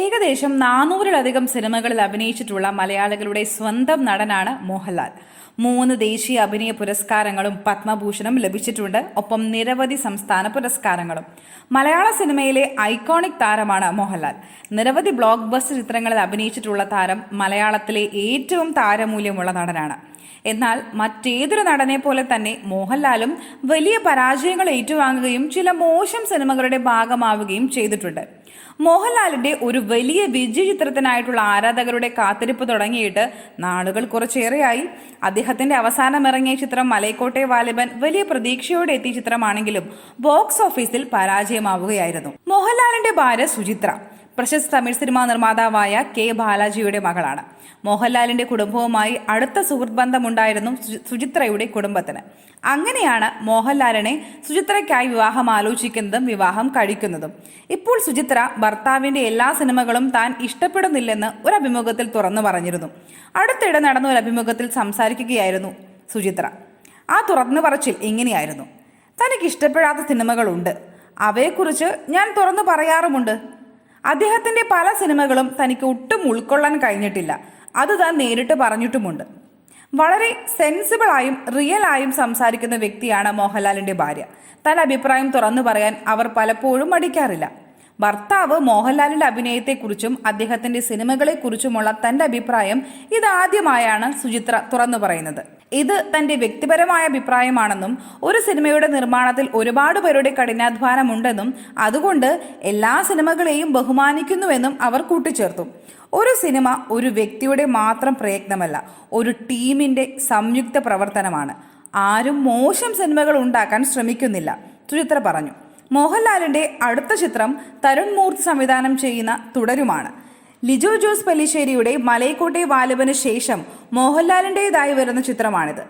ഏകദേശം നാനൂറിലധികം സിനിമകളിൽ അഭിനയിച്ചിട്ടുള്ള മലയാളികളുടെ സ്വന്തം നടനാണ് മോഹൻലാൽ. മൂന്ന് ദേശീയ അഭിനയ പുരസ്കാരങ്ങളും പത്മഭൂഷണും ലഭിച്ചിട്ടുണ്ട്. ഒപ്പം നിരവധി സംസ്ഥാന പുരസ്കാരങ്ങളും. മലയാള സിനിമയിലെ ഐക്കോണിക് താരമാണ് മോഹൻലാൽ. നിരവധി ബ്ലോക്ക് ബസ്റ്റർ ചിത്രങ്ങളിൽ അഭിനയിച്ചിട്ടുള്ള താരം മലയാളത്തിലെ ഏറ്റവും താരമൂല്യമുള്ള നടനാണ്. എന്നാൽ മറ്റേതൊരു നടനെ പോലെ തന്നെ മോഹൻലാലും വലിയ പരാജയങ്ങൾ ഏറ്റുവാങ്ങുകയും ചില മോശം സിനിമകളുടെ ഭാഗമാവുകയും ചെയ്തിട്ടുണ്ട്. മോഹൻലാലിന്റെ ഒരു വലിയ വിജയ ചിത്രത്തിനായിട്ടുള്ള ആരാധകരുടെ കാത്തിരിപ്പ് തുടങ്ങിയിട്ട് നാളുകൾ കുറച്ചേറെയായി. അദ്ദേഹത്തിന്റെ അവസാനം ഇറങ്ങിയ ചിത്രം മലയക്കോട്ടെ വാലിബൻ വലിയ പ്രതീക്ഷയോടെ എത്തിയ ചിത്രമാണെങ്കിലും ബോക്സ് ഓഫീസിൽ പരാജയമാവുകയായിരുന്നു. മോഹൻലാലിന്റെ ഭാര്യ സുചിത്ര. പ്രശസ്ത തമിഴ് സിനിമാ നിർമ്മാതാവായ കെ ബാലാജിയുടെ മകളാണ്. മോഹൻലാലിന്റെ കുടുംബവുമായി അടുത്ത സുഹൃത്ത് ബന്ധമുണ്ടായിരുന്നു സുചിത്രയുടെ കുടുംബത്തിന്. അങ്ങനെയാണ് മോഹൻലാലിനെ സുചിത്രയ്ക്കായി വിവാഹം ആലോചിക്കുന്നതും വിവാഹം കഴിക്കുന്നതും. ഇപ്പോൾ സുചിത്ര ഭർത്താവിന്റെ എല്ലാ സിനിമകളും താൻ ഇഷ്ടപ്പെടുന്നില്ലെന്ന് ഒരു അഭിമുഖത്തിൽ തുറന്നു പറഞ്ഞിരുന്നു. അടുത്തിടെ നടന്ന ഒരു അഭിമുഖത്തിൽ സംസാരിക്കുകയായിരുന്നു സുചിത്ര. ആ തുറന്നു പറച്ചിൽ ഇങ്ങനെയായിരുന്നു. തനിക്ക് ഇഷ്ടപ്പെടാത്ത സിനിമകളുണ്ട്. അവയെക്കുറിച്ച് ഞാൻ തുറന്നു പറയാറുമുണ്ട്. അദ്ദേഹത്തിന്റെ പല സിനിമകളും തനിക്ക് ഒട്ടും ഉൾക്കൊള്ളാൻ കഴിഞ്ഞിട്ടില്ല. അത് താൻ നേരിട്ട് പറഞ്ഞിട്ടുമുണ്ട്. വളരെ സെൻസിബിളായും റിയലായും സംസാരിക്കുന്ന വ്യക്തിയാണ് മോഹൻലാലിന്റെ ഭാര്യ. തന്റെ അഭിപ്രായം തുറന്നു പറയാൻ അവർ പലപ്പോഴും മടിക്കാറില്ല. ഭർത്താവ് മോഹൻലാലിന്റെ അഭിനയത്തെക്കുറിച്ചും അദ്ദേഹത്തിന്റെ സിനിമകളെക്കുറിച്ചുമുള്ള തന്റെ അഭിപ്രായം ഇതാദ്യമായാണ് സുചിത്ര തുറന്നു പറയുന്നത്. ഇത് തന്റെ വ്യക്തിപരമായ അഭിപ്രായമാണെന്നും ഒരു സിനിമയുടെ നിർമ്മാണത്തിൽ ഒരുപാട് പേരുടെ കഠിനാധ്വാനമുണ്ടെന്നും അതുകൊണ്ട് എല്ലാ സിനിമകളെയും ബഹുമാനിക്കുന്നുവെന്നും അവർ കൂട്ടിച്ചേർത്തു. ഒരു സിനിമ ഒരു വ്യക്തിയുടെ മാത്രം പ്രയത്നമല്ല ഒരു ടീമിന്റെ സംയുക്ത പ്രവർത്തനമാണ്. ആരും മോശം സിനിമകൾ ഉണ്ടാക്കാൻ ശ്രമിക്കുന്നില്ല സുചിത്ര പറഞ്ഞു. മോഹൻലാലിന്റെ അടുത്ത ചിത്രം തരുൺ മൂർത്തി സംവിധാനം ചെയ്യുന്ന തുടരുമാണ്. ലിജോ ജോസ് പെല്ലിശ്ശേരിയുടെ മലയക്കോട്ടെ വാലുവിന് ശേഷം മോഹൻലാലിന്റെതായി വരുന്ന ചിത്രമാണിത്.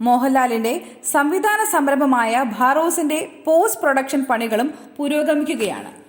മോഹൻലാലിന്റെ സംവിധാന സംരംഭമായ ഭാറോസിന്റെ പോസ്റ്റ് പ്രൊഡക്ഷൻ പണികളും പുരോഗമിക്കുകയാണ്.